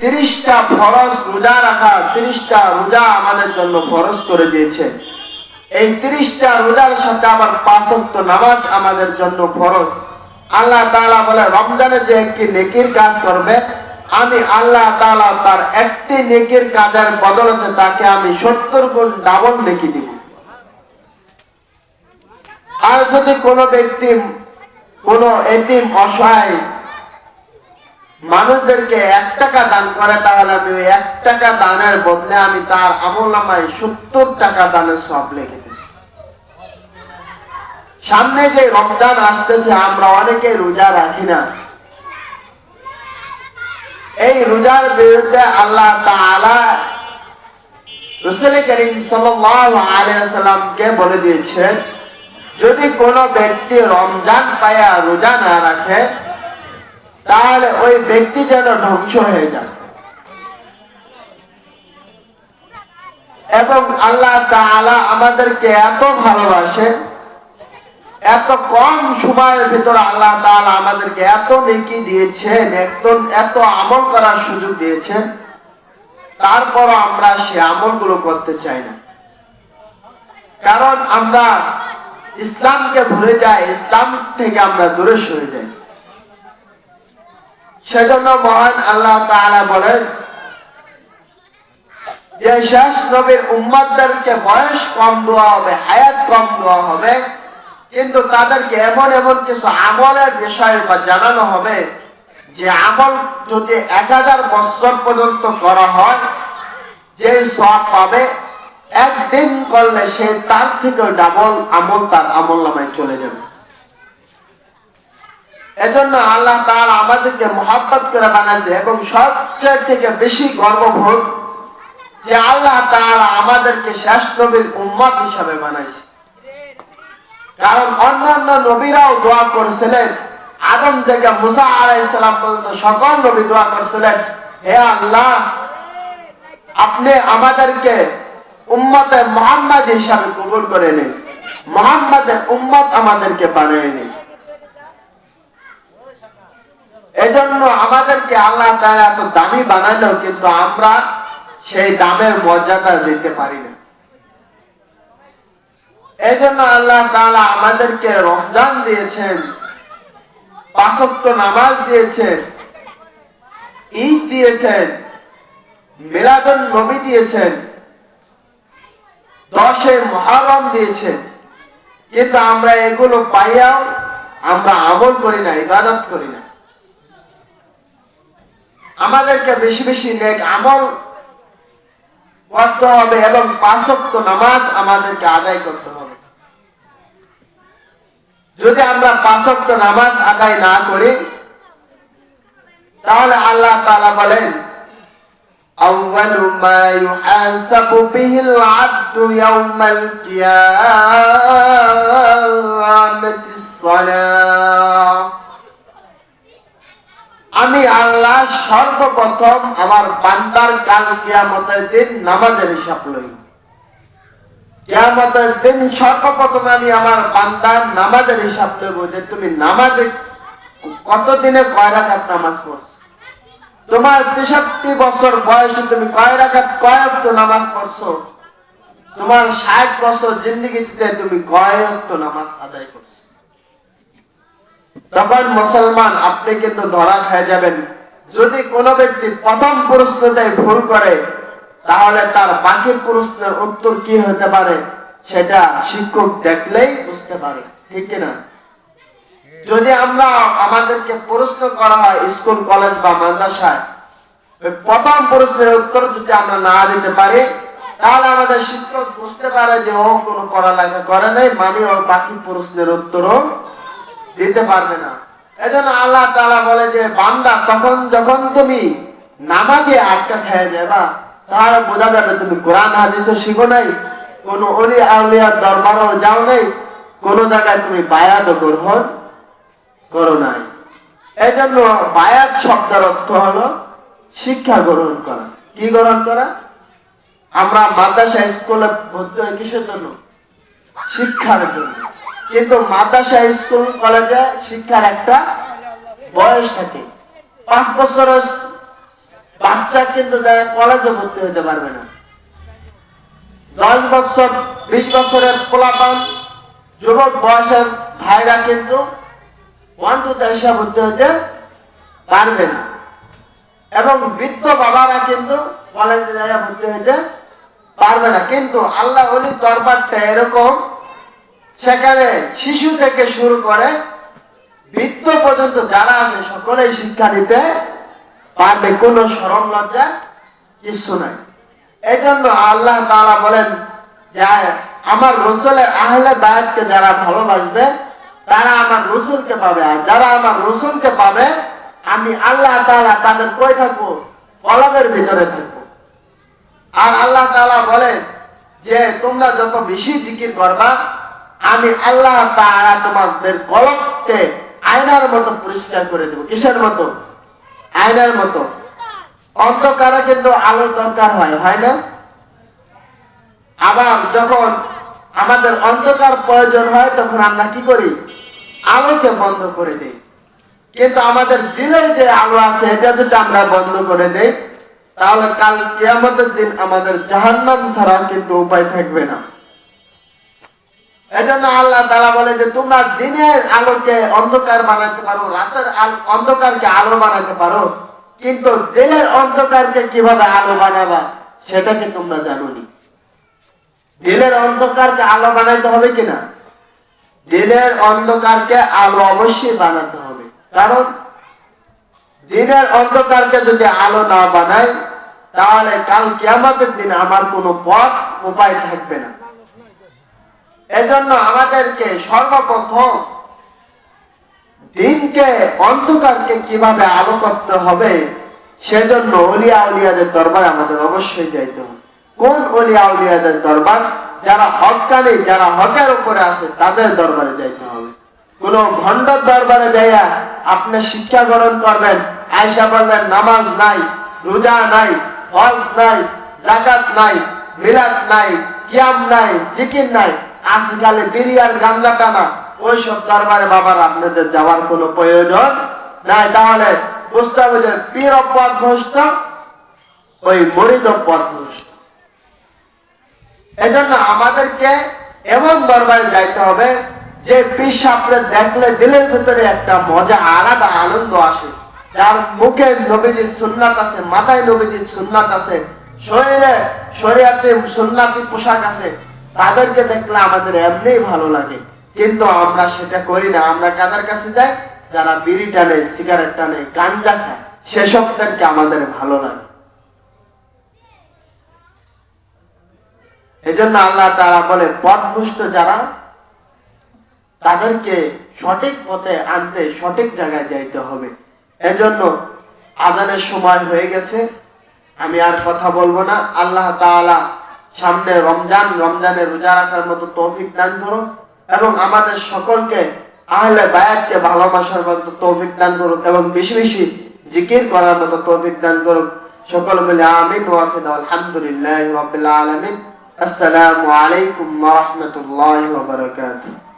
তিরিশটা ফরজ রোজা রাখা, তিরিশটা রোজা আমাদের জন্য ফরজ করে দিয়েছে। এই তিরিশটা রোজার সাথে আবার পাঁচক্ত নামাজ আমাদের জন্য ফরজ। আল্লাহ তালা বলে, রমজানে যে একটি নেকির কাজ করবে, আমি আল্লাহ তাআলা তার একটি নেকির কাজের বদলতে তাকে আমি সত্তর গুণ ডাবল নেকি দিব। আর যদি কোনো ব্যক্তি, কোনো এতিম অসহায় মানুষদেরকে এক টাকা দান করে তাহলে আমি ওই এক টাকা দানের বদলে আমি তার আমল নামায় সত্তর টাকা দানের সব দিচ্ছি সামনে যে রমজান আসতেছে, আমরা অনেকে রোজা রাখি না। এই রোজার বিরুদ্ধে আল্লাহ সাল্লামকে বলে দিয়েছেন, যদি কোনো ব্যক্তি রমজান পায়া রোজা না রাখে তাহলে ওই ব্যক্তি যেন ধ্বংস হয়ে যায়। এবং আল্লাহ তাআলা আমাদেরকে এত ভালোবাসে, এত কম সময়ের ভিতরে আল্লাহ তাআলা আমাদেরকে এত নেকি দিয়েছেন, একদম এত আমল করার সুযোগ দিয়েছেন, তারপরও আমরা সে আমলগুলো করতে চাই না। কারণ আমরা ইসলামকে ভুলে যাই, ইসলাম থেকে আমরা দূরে সরে যাই। সেজন্য মহান আল্লাহ তাআলা বলেন, যে শেষ নবীর উম্মাদদেরকে বয়স কম দেওয়া হবে, হায়াত কম দেওয়া হবে, কিন্তু তাদেরকে এমন এমন কিছু আমলের বিষয় বা জানানো হবে, যে আমল যদি এক হাজার বছর পর্যন্ত করা হয়, যে সব পাবে, একদিন করলে সে তার থেকে ডাবল আমল তার আমল নামায় চলে যাবে। এজন্য আল্লাহ তাআলা আমাদেরকে মহাব্বত করে বানাইছে এবং সবচেয়ে থেকে বেশি গর্ববোধ যে আল্লাহ তাআলা আমাদেরকে শেষ নবীর উম্মত হিসাবে বানাইছে। কারণ অন্যান্য নবীরাও দোয়া করেছিলেন। আদম থেকে মুসা আলাইসালাম পর্যন্ত সকল নবী দোয়া করেছিলেন, হে আল্লাহ, আপনি আমাদেরকে উম্মতে মোহাম্মদ হিসাবে কবুল করে নিন। মোহাম্মদের উম্মত আমাদেরকে বানিয়ে নিন। এজন্য আমাদেরকে আল্লাহ তাআলা এত দামি বানাইলেও কিন্তু আমরা সেই দামের মর্যাদা দিতে পারি না। এই জন্য আল্লাহ তাআলা আমাদেরকে রমজান দিয়েছেন পাঁচক্ত নামাজ দিয়েছেন, ঈদ দিয়েছেন, মিলাদুন নবী দিয়েছেন দশে মহারম দিয়েছেন। কিন্তু আমরা এগুলো পাইয়াও আমরা আমল করি না, ইবাদত করি না। আমাদেরকে বেশি বেশি নেক আমল করতে হবে এবং পাঁচক্ত নামাজ আমাদেরকে আদায় করতে হবে যদি আমরা পাঁচক্ত নামাজ আদায় না করি তাহলে আল্লাহ তাআলা বলেন أول ما يحاسب به العبد يوم القيامة الصلاة আমি আল্লাহ সর্বপ্রথম আমার বান্দার কাল কিয়ামতের দিন নামাজের হিসাব লই। কিয়ামতের দিন সর্বপ্রথম আমি আমার বান্দার নামাজের হিসাব লইব যে তুমি নামাজে কতদিনে কয় রাখার নামাজ পড়ছো? তোমার তেষট্টি বছর বয়সে তুমি কয় রাখাত কয় অক্ত নামাজ পড়ছো? তোমার ষাট বছর জিন্দিগিতে তুমি কয় অক্ত নামাজ আদায় করছ? তখন মুসলমান, আপনি কিন্তু ধরা খেয়ে যাবেন। যদি কোনো ব্যক্তি প্রথম প্রশ্নটাই ভুল করে, তাহলে তার বাকি প্রশ্নের উত্তর কি হতে পারে সেটা শিক্ষক দেখলেই বুঝতে পারে, ঠিক কিনা? যদি আমরা আমাদেরকে প্রশ্ন করা হয় স্কুল, কলেজ বা মাদ্রাসায় প্রথম প্রশ্নের উত্তর যদি আমরা না দিতে পারি, তাহলে আমাদের শিক্ষক বুঝতে পারে যে ও কোনো পড়ালেখা করে নাই মানে ও বাকি প্রশ্নের উত্তরও দিতে পারবে না। এজন্য আল্লাহ তাআলা বলে যে, বান্দা তখন যখন তুমি নামাজে আটকা খেয়ে যাবা, তাহলে বোঝা যাবে তুমি কোরআন, হাদিসও শিখো নাই অলি আউলিয়ার দরবারও যাও নাই জায়গায় তুমি বায়াত গ্রহণ করো নাই। এই জন্য বায়াত শব্দের অর্থ হলো শিক্ষা গ্রহণ করা। কি গ্রহণ করা? আমরা মাদ্রাসা, স্কুলে ভর্তি হই কিসের জন্য? শিক্ষার জন্য। কিন্তু মাদ্রাসা, স্কুল, কলেজে শিক্ষার একটা বয়স থাকে। পাঁচ বছরের বাচ্চা কিন্তু কলেজে ভর্তি হতে পারবে না। দশ বছর, বিশ বছরের পোলাপান যুবক বয়সের ভাইরা কিন্তু ভর্তি হতে পারবে না। এবং বৃদ্ধ বাবারা কিন্তু কলেজে যায় ভর্তি হইতে পারবে না। কিন্তু আল্লাহ দরবারটা এরকম সেখানে শিশু থেকে শুরু করে বৃদ্ধ পর্যন্ত যারা আছে, সকলেই শিক্ষা নিতে পারবে। কোনো সরম লজ্জা কিছু নাই। এই জন্য আল্লাহ তাআলা বলেন আমার রসুলের আহলে বায়াতকে যারা ভালোবাসবে, তারা আমার রসুলকে পাবে। আর যারা আমার রসুলকে পাবে, আমি আল্লাহ তাআলা তাদের কই থাকব? কলমের ভিতরে থাকব। আর আল্লাহ তাআলা বলেন যে, তোমরা যত বেশি জিকির করবা আমি আল্লাহ তাআলা তোমাদের কলমকে আয়নার মতো পরিষ্কার করে দেবো। কিসের মতো? আয়নার মতো। অন্ধকারে কিন্তু আলো দরকার হয় হয় না? আবার যখন আমাদের অন্ধকার প্রয়োজন হয়, তখন আমরা কি করি? আলোকে বন্ধ করে দিই। কিন্তু আমাদের দিলের যে আলো আছে, এটা যদি আমরা বন্ধ করে দেই, তাহলে কাল কিয়ামতের দিন আমাদের জাহান্নাম ছাড়া কিন্তু উপায় থাকবে না। এজন্য আল্লাহ তাআলা বলে যে, তোমরা দিনের আলোকে অন্ধকার বানাতে পারো, রাতের অন্ধকারকে আলো বানাতে পারো, কিন্তু দিনের অন্ধকারকে কীভাবে আলো বানাবা সেটা কি তোমরা জানোনি। দিনের অন্ধকারকে আলো বানাইতে হবে কিনা? দিনের অন্ধকারকে আলো অবশ্যই বানাতে হবে। কারণ, দিনের অন্ধকারকে যদি আলো না বানাই, তাহলে কাল কিয়ামতের দিন আমার কোনো পথ, উপায় থাকবে না। এজন্য আমাদেরকে সর্বপ্রথম দিনকে অন্ধকারকে কীভাবে আলো করতে হবে, সেজন্য অলিয়া উলিয়াদের দরবার আমাদের অবশ্যই যাইতে হবে। কোন অলিয়া উলিয়াদের দরবার? যারা হকানি যারা হকের উপরে আছে, তাদের দরবারে যাইতে হবে। কোন ভণ্ডর দরবারে যাইয়া আপনি শিক্ষা গ্রহণ করবেন, আয়সা বলবেন, নামাজ নাই, রোজা নাই, হজ নাই জাকাত নাই, মিলাদ নাই, কিয়াম নাই, জিকির নাই আজকালে বিরিয়ার গান্দা টানা ওইসব দরবারে বাবার, আপনাদের যাওয়ার কোনো প্রয়োজন নাই। তাহলে বুঝতে হবে যে পীর ওই মরিদ এজন্য আমাদেরকে এমন দরবারে যাইতে হবে, যে পীর সাপড়ে দেখলে দিলের ভিতরে একটা মজা, আলাদা আনন্দ আসে। যার মুখে নবীজির সুন্নাত আছে, মাথায় নবীজির সুন্নাত আছে, শরীরে শরীয়তে সুন্নাতি পোশাক আছে তাদেরকে দেখলে আমাদের এমনি ভালো লাগে। কিন্তু আমরা সেটা করি না। আমরা কাদের কাছে যাই? যারা বিড়ি টানে, সিগারেট টানে, গাঞ্জা খায়, সেসবদেরকে আমাদের ভালো লাগে। এজন্য আল্লাহ তারা বলে পথভুষ্ট যারা, তাদেরকে সঠিক পথে আনতে, সঠিক জায়গায় যাইতে হবে। এজন্য আজানের সময় হয়ে গেছে। আমি আর কথা বলব না। আল্লাহ তাআলা সামনে রমজান, রমজানের রোজা রাখার মতো তৌফিক দান করুন এবং আমাদের সকলকে আহলে বায়াতকে ভালোবাসার মতো তৌফিক দান করুন এবং বেশি বেশি জিকির করার মতো তৌফিক দান করুন সকল মিলে আমিন ওয়াফিদ আলহামদুলিল্লাহ রাব্বিল আলামিন। আসসালামু আলাইকুম রাহমাতুল্লাহি বারাকাতুহু।